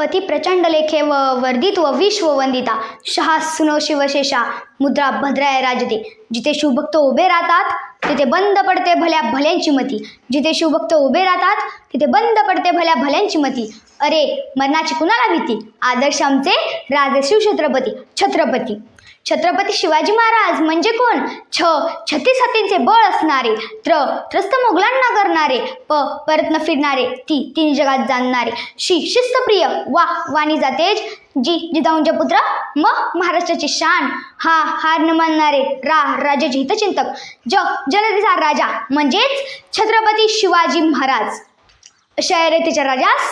पती प्रचंड लेखे व वर्धित व विश्व वंदिता शहा सुनो शिवशेषा मुद्रा भद्राय राजते. जिथे शिवभक्त उभे राहतात तिथे बंद पडते भल्या भल्यांची मती. जिथे शिवभक्त उभे राहतात तिथे बंद पडते भल्या भल्यांची मती. अरे मरणाची कुणाला भीती? आदर्श आमचे राजे शिवछत्रपती छत्रपती. छत्रपती शिवाजी महाराज म्हणजे कोण? छ छत्तीस हातींचे बळ असणारे त्र त्रस्त मोगलांना करणारे प परत न फिरणारे ती तीन जगात जाणणारे शी शिस्तप्रिय वा वाणी जातेज जी जिजाऊंचे पुत्र म महाराष्ट्राची शान हा हार न मानणारे रा राजाचे हितचिंतक ज जनतेचा राजा म्हणजेच छत्रपती शिवाजी महाराज. शर्यतीच्या राजास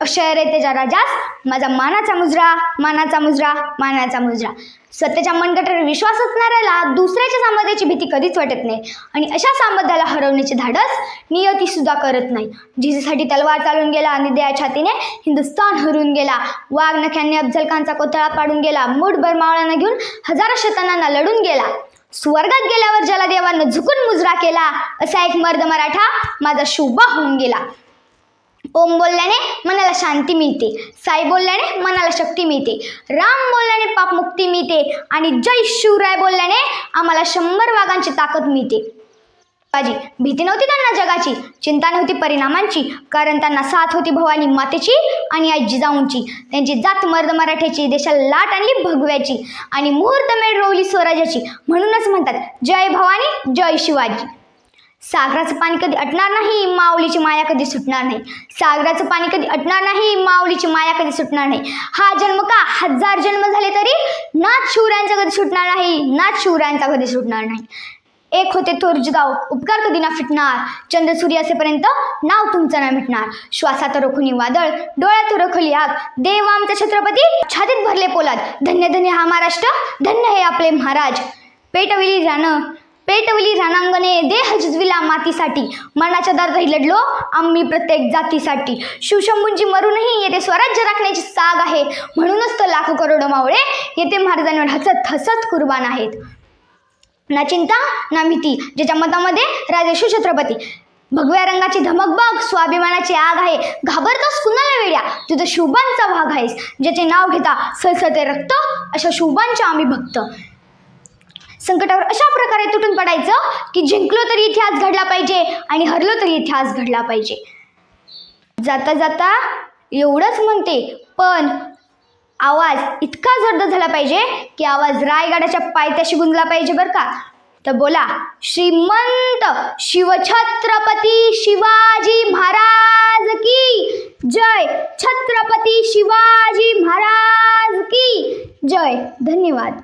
शर्यतीच्या राजास माझा मानाचा मुजरा मानाचा मुजरा मानाचा मुजरा. स्वतःच्या मनगटावर विश्वास असणाऱ्याला दुसऱ्याच्या सामर्थ्याची भीती कधीच वाटत नाही. आणि अशा सामर्थ्याला हरवण्याचे धाडस नियती सुद्धा करत नाही. जिजेसाठी तलवार चालून गेला आणि दया छातीने हिंदुस्थान हरून गेला. वाघ नख्यांनी अफजल खानचा कोथळा पाडून गेला. मूठभर मावळांना घेऊन हजारो शतनांना लढून गेला. स्वर्गात गेल्यावर ज्याला देवानं झुकून मुजरा केला असा एक मर्द मराठा माझा शुभा होऊन गेला. ओम बोलल्याने मनाला शांती मिळते. साई बोलल्याने मनाला शक्ती मिळते. राम बोलल्याने पापमुक्ती मिळते. आणि जय शिवराय बोलल्याने आम्हाला शंभर वाघांची ताकद मिळते. बाजी भीती नव्हती त्यांना जगाची? चिंता नव्हती परिणामांची? कारण त्यांना साथ होती भवानी मातेची आणि आई जिजाऊंची त्यांची जात मर्द मराठ्याची देशाला लाट आणली भगव्याची आणि मुहूर्तमेढ रोवली स्वराज्याची. म्हणूनच म्हणतात जय भवानी जय शिवाजी. सागराचं पाणी कधी अटणार नाही माऊलीची माया कधी सुटणार नाही. सागराचं पाणी कधी अटणार नाही माऊलीची माया कधी सुटणार नाही. हा जन्म का? हजार जन्म झाले तरी नाच शिवरायांचा कधी सुटणार नाही नाच शिवरायांचा कधी सुटणार नाही. एक होते थोर उपकार कधी ना फिटणार. चंद्र सूर्य असेपर्यंत नाव तुमचं ना मिटणार. श्वासात रोखुनी वादळ डोळ्यात रोखली आग. देव आमचा छत्रपती छातीत भरले पोलाद. धन्य धन्य हा महाराष्ट्र धन्य हे आपले महाराज. पेटविली जाणं. पेटवली रणांगणे देह झुजविला मातीसाठी. मरणाच्या दर्जाही लढलो आम्ही प्रत्येक जातीसाठी. शिवशंभूंची मरूनही येथे स्वराज्य राखण्याची साग आहे. म्हणूनच तर लाखो करोडो मावळे येथे महाराजांवर हसत हसत कुर्बान आहेत. ना चिंता ना भीती ज्याच्या मतामध्ये राजे शिवछत्रपती भगव्या रंगाची धमक बघ स्वाभिमानाची आग आहे. घाबरतोस कुणाला वेड्या तुझं शुभांचा भाग आहेस. ज्याचे नाव घेता सळसळते रक्त अशा शुभांच्या आम्ही भक्त. संकटावर अशा प्रकारे तुटून पडायचं की जिंकलो तरी इतिहास घडला पाहिजे आणि हरलो तरी इतिहास घडला पाहिजे. जाता जाता एवढंच म्हणते पण आवाज इतका जर्द झाला पाहिजे की आवाज रायगडाच्या पायथ्याशी गुंजला पाहिजे बरं का? तर बोला श्रीमंत शिवछत्रपती शिवाजी महाराज की? जय छत्रपती शिवाजी महाराज की? जय धन्यवाद.